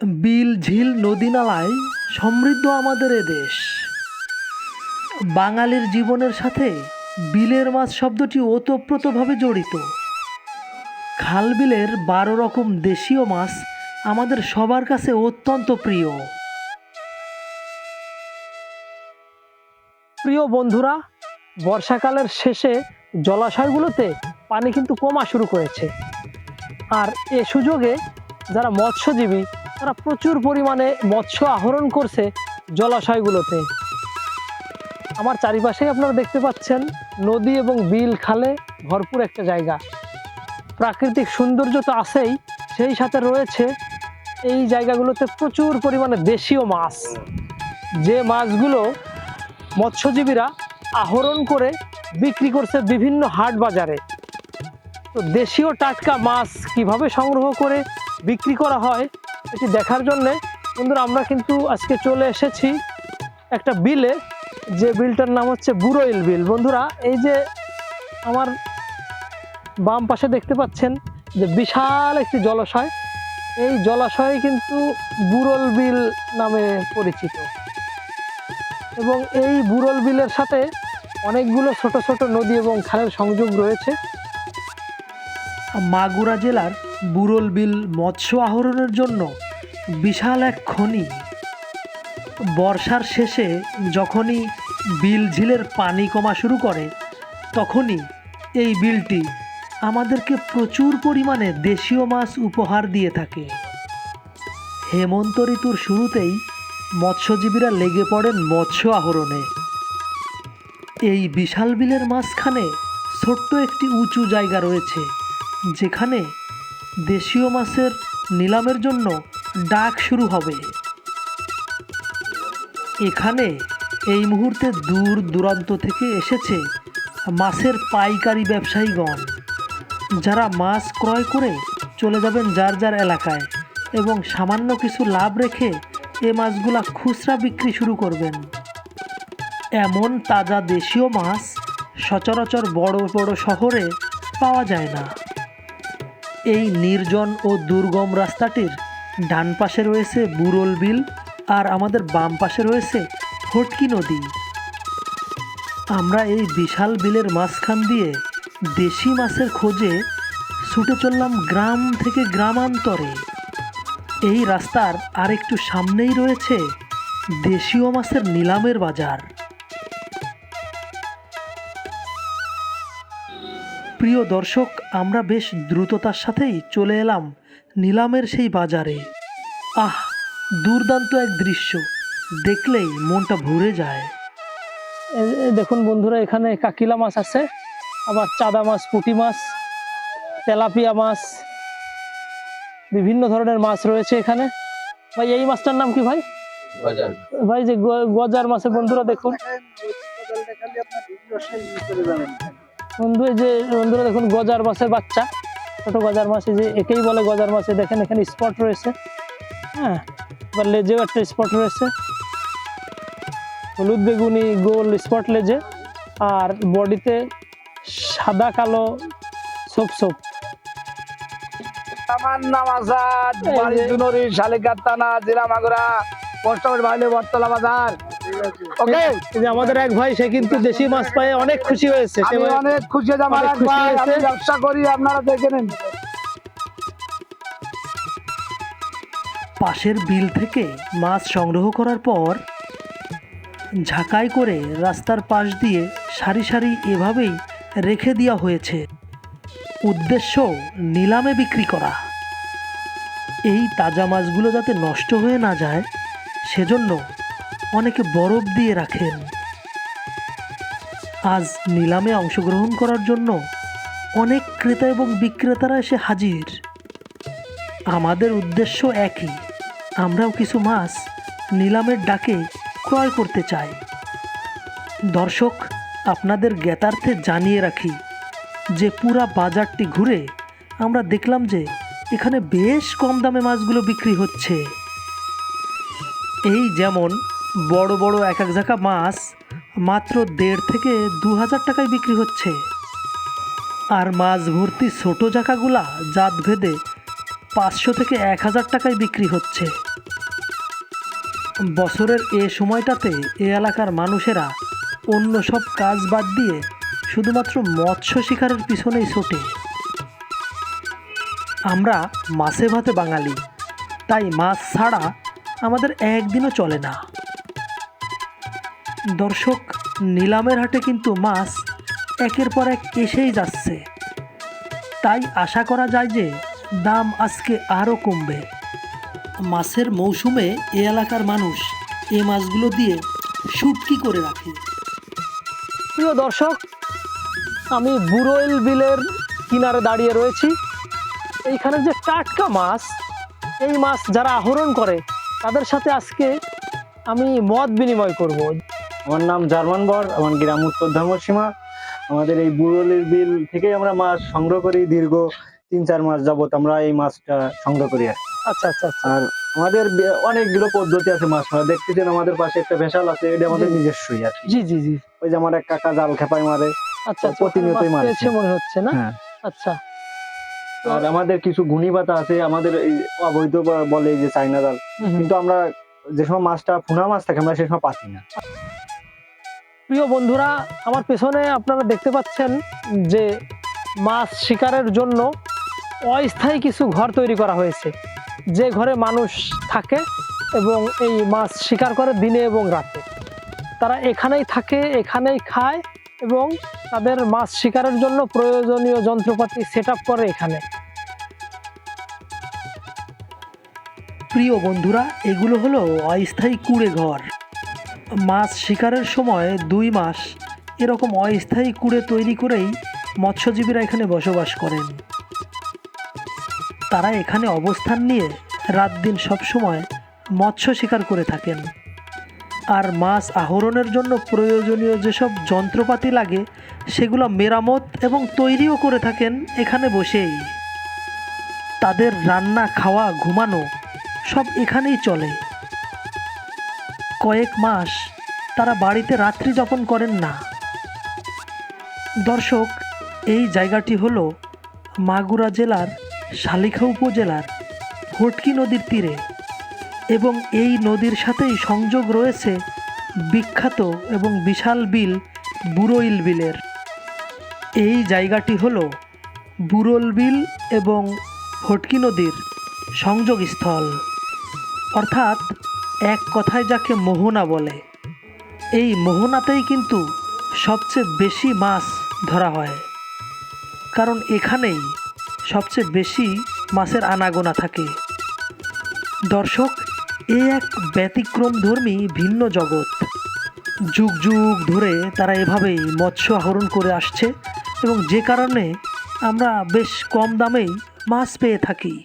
বিল, ঝিল, নদী নালায় সমৃদ্ধ আমাদের এ দেশ। বাঙালির জীবনের সাথে বিলের মাছ শব্দটি ওতপ্রোতভাবে জড়িত। খাল বিলের বারো রকম দেশীয় মাছ আমাদের সবার কাছে অত্যন্ত প্রিয়। প্রিয় বন্ধুরা, বর্ষাকালের শেষে জলাশয়গুলোতে পানি কিন্তু কমা শুরু করেছে। আর এ সুযোগে যারা মৎস্যজীবী তারা প্রচুর পরিমাণে মৎস্য আহরণ করছে জলাশয়গুলোতে। আমার চারিপাশেই আপনারা দেখতে পাচ্ছেন নদী এবং বিল খালে ভরপুর একটা জায়গা। প্রাকৃতিক সৌন্দর্য তো আছেই, সেই সাথে রয়েছে এই জায়গাগুলোতে প্রচুর পরিমাণে দেশীয় মাছ। যে মাছগুলো মৎস্যজীবীরা আহরণ করে বিক্রি করছে বিভিন্ন হাট বাজারে। তো দেশীয় টাটকা মাছ কীভাবে সংগ্রহ করে বিক্রি করা হয় এটি দেখার জন্যে, বন্ধুরা, আমরা কিন্তু আজকে চলে এসেছি একটা বিলে, যে বিলটার নাম হচ্ছে বুড়োইল বিল। বন্ধুরা, এই যে আমার বাম পাশে দেখতে পাচ্ছেন যে বিশাল একটি জলাশয়। এই জলাশয় কিন্তু বুরল বিল নামে পরিচিত। এবং এই বুড়োল বিলের সাথে অনেকগুলো ছোট ছোট নদী এবং খালের সংযোগ রয়েছে। মাগুরা জেলার বুরল বিল মৎস্য আহরণের জন্য বিশাল এক খনি। বর্ষার শেষে যখনই বিল ঝিলের পানি কমা শুরু করে, তখনই এই বিলটি আমাদেরকে প্রচুর পরিমাণে দেশীয় মাছ উপহার দিয়ে থাকে। হেমন্ত ঋতুর শুরুতেই মৎস্যজীবীরা লেগে পড়েন মৎস্য আহরণে। এই বিশাল বিলের মাঝখানে ছোট্ট একটি উঁচু জায়গা রয়েছে, যেখানে দেশীয় মাছের নিলামের জন্য ডাক শুরু হবে। এখানে এই মুহূর্তে দূর দূরান্ত থেকে এসেছে মাছের পাইকারি ব্যবসায়ীগণ, যারা মাছ ক্রয় করে চলে যাবেন যার যার এলাকায় এবং সামান্য কিছু লাভ রেখে এ মাছগুলা খুচরা বিক্রি শুরু করবেন। এমন তাজা দেশীয় মাছ সচরাচর বড় বড় শহরে পাওয়া যায় না। এই নির্জন ও দুর্গম রাস্তাটির ডান পাশে রয়েছে বুরল বিল আর আমাদের বাম পাশে রয়েছে ফটকি নদী। আমরা এই বিশাল বিলের মাঝখান দিয়ে দেশি মাছের খোঁজে ছুটে চললাম গ্রাম থেকে গ্রামান্তরে। এই রাস্তার আরেকটু সামনেই রয়েছে দেশীয় মাছের নিলামের বাজার। প্রিয় দর্শক, আমরা বেশ দ্রুততার সাথেই চলে এলাম নিলামের সেই বাজারে। আহ দুর্দান্ত এক দৃশ্য। দেখলেই মনটা ভরে যায়। দেখুন বন্ধুরা এখানে কাকিলা মাছ আছে আবার চাদা মাছ পুঁটি মাছ তেলাপিয়া মাছ বিভিন্ন ধরনের মাছ রয়েছে এখানে। ভাই এই মাছটার নাম কি ভাই? ভাই যে গ- গজার মাছের বন্ধুরা দেখুন। বন্ধু এই যে বন্ধুরা দেখুন গজার মাছের বাচ্চা। ছোট গজার মাছ যে একেই বলে গজার মাছ দেখেন এখানে স্পট রয়েছে। হ্যাঁ এবার লেজেও একটা স্পট রয়েছে। হলুদ বেগুনি গোল স্পট লেজে আর বডিতে সাদা কালো সোপ সোপ আমার নাম আসাদ এই বাড়ি যে- দুনরি শালিকার থানা জেলা মাগুরা পোস্ট অফিস বাইলে বটতলা বাজার। ওকে যে আমাদের এক ভাই সে কিন্তু দেশি মাছ পায়ে অনেক খুশি হয়েছে। সে অনেক খুশি আমার এক ভাই আমি হয়েছে। ব্যবসা করি আপনারা দেখে নিন। পাশের বিল থেকে মাছ সংগ্রহ করার পর ঝাঁকাই করে রাস্তার পাশ দিয়ে সারি সারি এভাবেই রেখে দেওয়া হয়েছে। উদ্দেশ্য নিলামে বিক্রি করা। এই তাজা মাছগুলো যাতে নষ্ট হয়ে না যায় সেজন্য অনেকে বরফ দিয়ে রাখেন। আজ নিলামে অংশগ্রহণ করার জন্য অনেক ক্রেতা এবং বিক্রেতারা এসে হাজির। আমাদের উদ্দেশ্য একই, আমরাও কিছু মাছ নিলামের ডাকে ক্রয় করতে চাই। দর্শক, আপনাদের জ্ঞাতার্থে জানিয়ে রাখি যে পুরা বাজারটি ঘুরে আমরা দেখলাম যে এখানে বেশ কম দামে মাছগুলো বিক্রি হচ্ছে। এই যেমন বড় বড় এক এক ঝাঁকা মাছ মাত্র দেড় থেকে দু হাজার টাকায় বিক্রি হচ্ছে। আর মাছ ভর্তি ছোটো জাকাগুলা জাত ভেদে পাঁচশো থেকে এক হাজার টাকায় বিক্রি হচ্ছে। বছরের এ সময়টাতে এ এলাকার মানুষেরা অন্য সব কাজ বাদ দিয়ে শুধুমাত্র মৎস্য শিকারের পিছনেই ছোটে। আমরা মাছে ভাতে বাঙালি, তাই মাছ ছাড়া আমাদের একদিনও চলে না। দর্শক, নিলামের হাটে কিন্তু মাছ একের পর এক এসেই যাচ্ছে। তাই আশা করা যায় যে দাম আজকে আরও কমবে। মাছের মৌসুমে এ এলাকার মানুষ এ মাছগুলো দিয়ে শুটকি করে রাখে। প্রিয় দর্শক, আমি বুরোইল বিলের কিনারে দাঁড়িয়ে রয়েছি। এইখানে যে টাটকা মাছ, এই মাছ যারা আহরণ করে, তাদের সাথে আজকে আমি মত বিনিময় করব। আমার নাম জার্মান বর আমার গ্রাম উত্তর ধর্মসীমা। আমাদের এই বুড়লির বিল থেকে আমরা মাছ সংগ্রহ করি দীর্ঘ তিন চার মাস যাবত আমরা এই মাছটা সংগ্রহ করি আর আচ্ছা আচ্ছা আচ্ছা। আর আমাদের অনেকগুলো পদ্ধতি আছে মাছ মারা দেখতেছেন আমাদের পাশে একটা ভেসাল আছে এটা আমাদের নিজস্বই আর জি জি জি। ওই যে আমার এক কাকা জাল খেপাই মারে আচ্ছা আচ্ছা। প্রতিনিয়তই মারে মনে হচ্ছে না? হ্যাঁ। আচ্ছা। আর আমাদের কিছু পাতা আছে আমাদের এই অবৈধ বলে যে চাইনা জাল। কিন্তু আমরা যে সময় মাছটা ফুনা মাছ থাকে আমরা সে সময় পাতি না। প্রিয় বন্ধুরা, আমার পেছনে আপনারা দেখতে পাচ্ছেন যে মাছ শিকারের জন্য অস্থায়ী কিছু ঘর তৈরি করা হয়েছে। যে ঘরে মানুষ থাকে এবং এই মাছ শিকার করে দিনে এবং রাতে। তারা এখানেই থাকে, এখানেই খায় এবং তাদের মাছ শিকারের জন্য প্রয়োজনীয় যন্ত্রপাতি সেট করে এখানে। প্রিয় বন্ধুরা, এগুলো হলো অস্থায়ী কুড়ে ঘর। মাছ শিকারের সময় দুই মাস এরকম অস্থায়ী কুড়ে তৈরি করেই মৎস্যজীবীরা এখানে বসবাস করেন। তারা এখানে অবস্থান নিয়ে রাত দিন সবসময় মৎস্য শিকার করে থাকেন। আর মাছ আহরণের জন্য প্রয়োজনীয় যেসব যন্ত্রপাতি লাগে, সেগুলো মেরামত এবং তৈরিও করে থাকেন এখানে বসেই। তাদের রান্না, খাওয়া, ঘুমানো সব এখানেই চলে। কয়েক মাস তারা বাড়িতে রাত্রি যাপন করেন না। দর্শক, এই জায়গাটি হলো মাগুরা জেলার শালিখা উপজেলার ভটকি নদীর তীরে এবং এই নদীর সাথেই সংযোগ রয়েছে বিখ্যাত এবং বিশাল বিল বুরোইল বিলের এই জায়গাটি হলো বুরোল বিল এবং ভটকি নদীর সংযোগস্থল। অর্থাৎ এক কথায় যাকে মোহনা বলে। এই মোহনাতেই কিন্তু সবচেয়ে বেশি মাছ ধরা হয়। কারণ এখানেই সবচেয়ে বেশি মাছের আনাগোনা থাকে। দর্শক, এ এক ব্যতিক্রমধর্মী ভিন্ন জগৎ। যুগ যুগ ধরে তারা এভাবেই মৎস্য আহরণ করে আসছে এবং যে কারণে আমরা বেশ কম দামেই মাছ পেয়ে থাকি।